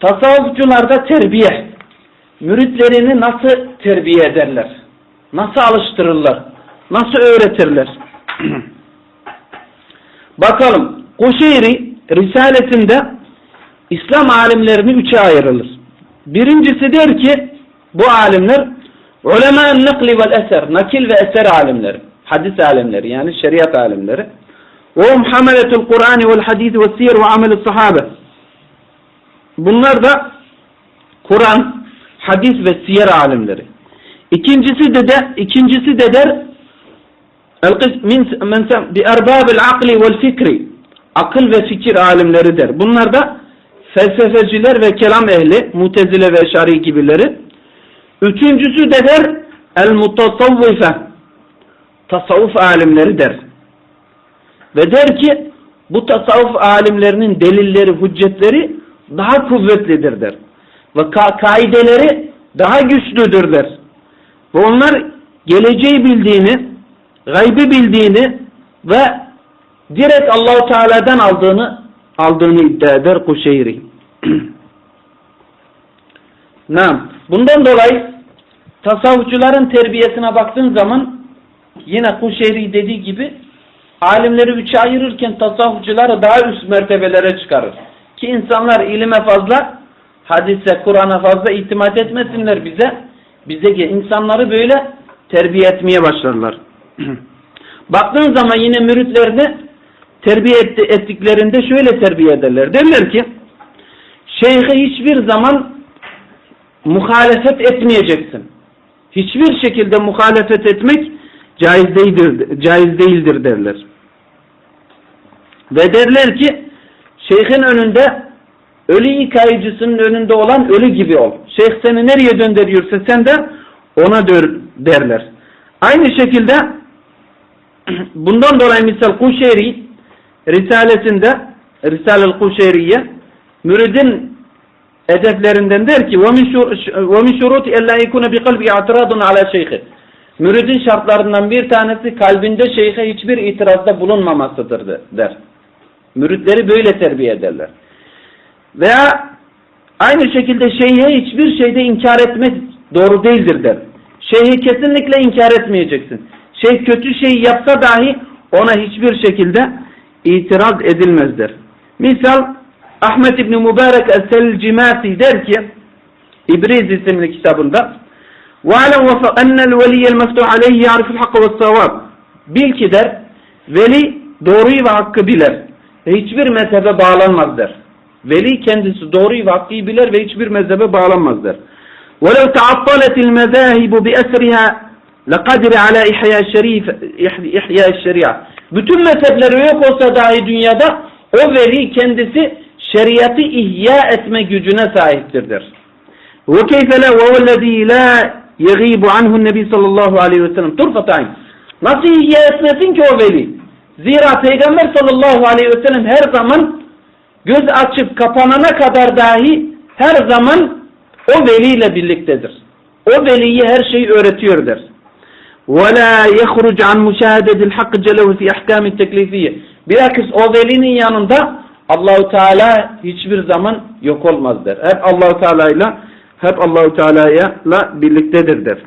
Tasavvufçularda terbiye. Müritlerini nasıl terbiye ederler? Nasıl alıştırırlar? Nasıl öğretirler? Bakalım. Kuşeyri Risalesinde İslam alimlerini üçe ayrılır. Birincisi der ki bu alimler ulema nakli vel eser, nakil ve eser alimleri, hadis alimleri yani şeriat alimleri. Ve hum hameletul Kur'an vel hadis ve siyer ve amel sahabe. Bunlar da Kur'an, hadis ve siyer alimleri. İkincisi de, de ikincisi de der bi erbabil akli vel fikri akıl ve fikir alimleri der. Bunlar da felsefeciler ve kelam ehli, mutezile ve eşari gibileri. Üçüncüsü de der el mutasavvife tasavvuf alimleri der. Ve der ki bu tasavvuf alimlerinin delilleri, hüccetleri daha kuvvetlidir der. Ve ka kaideleri daha güçlüdür der. Ve onlar geleceği bildiğini, gaybi bildiğini ve direkt Allahu Teala'dan aldığını aldığını iddia eder Kuşeyri. Nam. Bundan dolayı tasavvufçuların terbiyesine baktığın zaman yine Kuşeyri dediği gibi alimleri üçe ayırırken tasavvufçuları daha üst mertebelere çıkarır. Ki insanlar ilime fazla, hadise, Kur'an'a fazla itimat etmesinler bize. Bize insanları böyle terbiye etmeye başlarlar. Baktığın zaman yine müritlerini terbiye etti, ettiklerinde şöyle terbiye ederler. Derler ki şeyhe hiçbir zaman muhalefet etmeyeceksin. Hiçbir şekilde muhalefet etmek caiz değildir, caiz değildir derler. Ve derler ki şeyhin önünde ölü yıkayıcısının önünde olan ölü gibi ol. Şeyh seni nereye döndürüyorsa sen de ona dör derler. Aynı şekilde bundan dolayı misal Kuşeyri Risalesinde Risale-i Kuşeyriye müridin edeflerinden der ki وَمِنْ شُرُوتِ اَلَّا يَكُونَ بِقَلْبِ اَعْتِرَادٌ عَلَى şeyhi Müridin şartlarından bir tanesi kalbinde şeyhe hiçbir itirazda bulunmamasıdır der. Müritleri böyle terbiye ederler. Veya aynı şekilde şeyhe hiçbir şeyde inkar etmek doğru değildir der. Şeyhi kesinlikle inkar etmeyeceksin. Şey kötü şey yapsa dahi ona hiçbir şekilde itiraz edilmezdir. Misal Ahmet İbni Mübarek Es-Selcimasi der ki İbriz isimli kitabında وَعَلَمْ وَفَقَنَّ الْوَلِيَ الْمَفْتُعَ عَلَيْهِ يَعْرِفُ الْحَقَّ وَالصَّوَابِ Bil ki der, veli doğruyu ve hakkı bilir. Ve hiçbir mezhebe bağlanmaz der. Veli kendisi doğruyu ve hakkı bilir ve hiçbir mezhebe bağlanmaz der. وَلَوْ تَعَطَّلَتِ الْمَذَاهِبُ بِأَسْرِهَا لَقَدْرِ عَلَى إِحْيَا الشَّرِيفِ إِحْيَا الشَّرِيعَ Bütün mezhepleri yok olsa dahi dünyada o veli kendisi şeriatı ihya etme gücüne sahiptir der. وَكَيْفَ لَا وَوَالَّذ۪ي لَا يَغِيبُ عَنْهُ النَّبِي sallallahu aleyhi ve sellem turfatayn. Nasıl ihya etmesin ki o veli? Zira Peygamber sallallahu aleyhi ve sellem her zaman göz açıp kapanana kadar dahi her zaman o veliyle birliktedir. O veliye her şeyi öğretiyor der. وَلَا يَخْرُجْ عَنْ مُشَاهَدَةِ الْحَقِّ جَلَوْ فِي اَحْكَامِ التَّكْلِفِيَّ Bilakis o velinin yanında Allahu Teala hiçbir zaman yok olmaz der. Hep Allahu Teala ile hep Allahu Teala'ya birliktedir der.